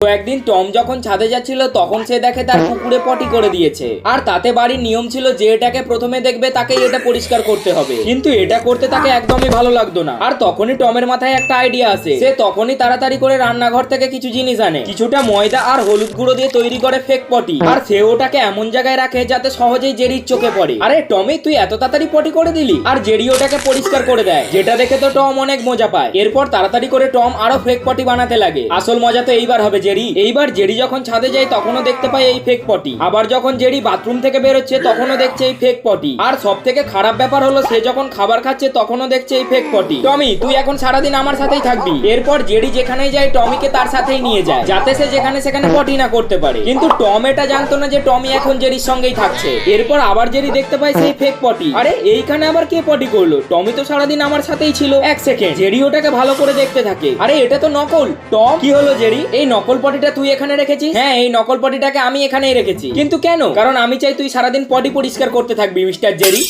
তো একদিন টম যখন ছাদে যাচ্ছিল, তখন সে দেখে তার পুকুরে পটি করে দিয়েছে। আর তাতে বাড়ির নিয়ম ছিল যে এটাকে প্রথমে দেখবে, তাকেই এটা পরিষ্কার করতে হবে। কিন্তু এটা করতে তাকে একদমই ভালো লাগতো না। আর তখনই টমের মাথায় একটা আইডিয়া আসে। সে তখনই তাড়াতাড়ি করে রান্নাঘর থেকে কিছু জিনিস আনে। কিছুটা ময়দা আর হলুদ গুঁড়ো দিয়ে তৈরি করে ফেক পটি। আর সে ওটাকে এমন জায়গায় রাখে যাতে সহজেই জেরির চোখে পড়ে। আরে, টমি, তুই এত তাড়াতাড়ি পটি করে দিলি? আর জেরি ওটাকে পরিষ্কার করে দেয়। যেটা দেখে তো টম অনেক মজা পায়। এরপর তাড়াতাড়ি করে টম আরও ফেক পটি বানাতে লাগে। আসল মজা তো এইবার হবে জেরি। এইবার জেরি যখন ছাদে যায়, তখনও দেখতে পায় এই ফেক পটি আবার যখন জেরি বাথরুম থেকে বেরোচ্ছে, তখনও দেখছে এই ফেক পটি আর সব থেকে খারাপ ব্যাপার হলো, সে যখন খাবার খাচ্ছে, তখনও দেখছে এই ফেক পটি টমি, তুই এখন সারাদিন আমার সাথেই থাকবি। এরপর জেরি যেখানেই যায়, টমিকে তার সাথেই নিয়ে যায়, যাতে সে যেখানে সেখানে পটি না করতে পারে। কিন্তু টম এটা জানতো না যে টমি এখন জেরির সঙ্গেই থাকছে। এরপর আবার জেরি দেখতে পায় সেই ফেক পটি আরে, এইখানে আবার কে পটি করল? টমি তো সারাদিন আমার সাথেই ছিল। এক সেকেন্ড জেরি ওটাকে ভালো করে দেখতে থাকে। আরে, এটা তো নকল। টম, কি হলো জেরি? এই নকল পটিটা তুই এখানে রেখেছিস? হ্যাঁ এই নকল পটিটাকে আমি এখানেই রেখেছি। কিন্তু কেন? কারণ আমি চাই তুই সারাদিন পটি পরিষ্কার করতে থাকবি মিস্টার জেরি।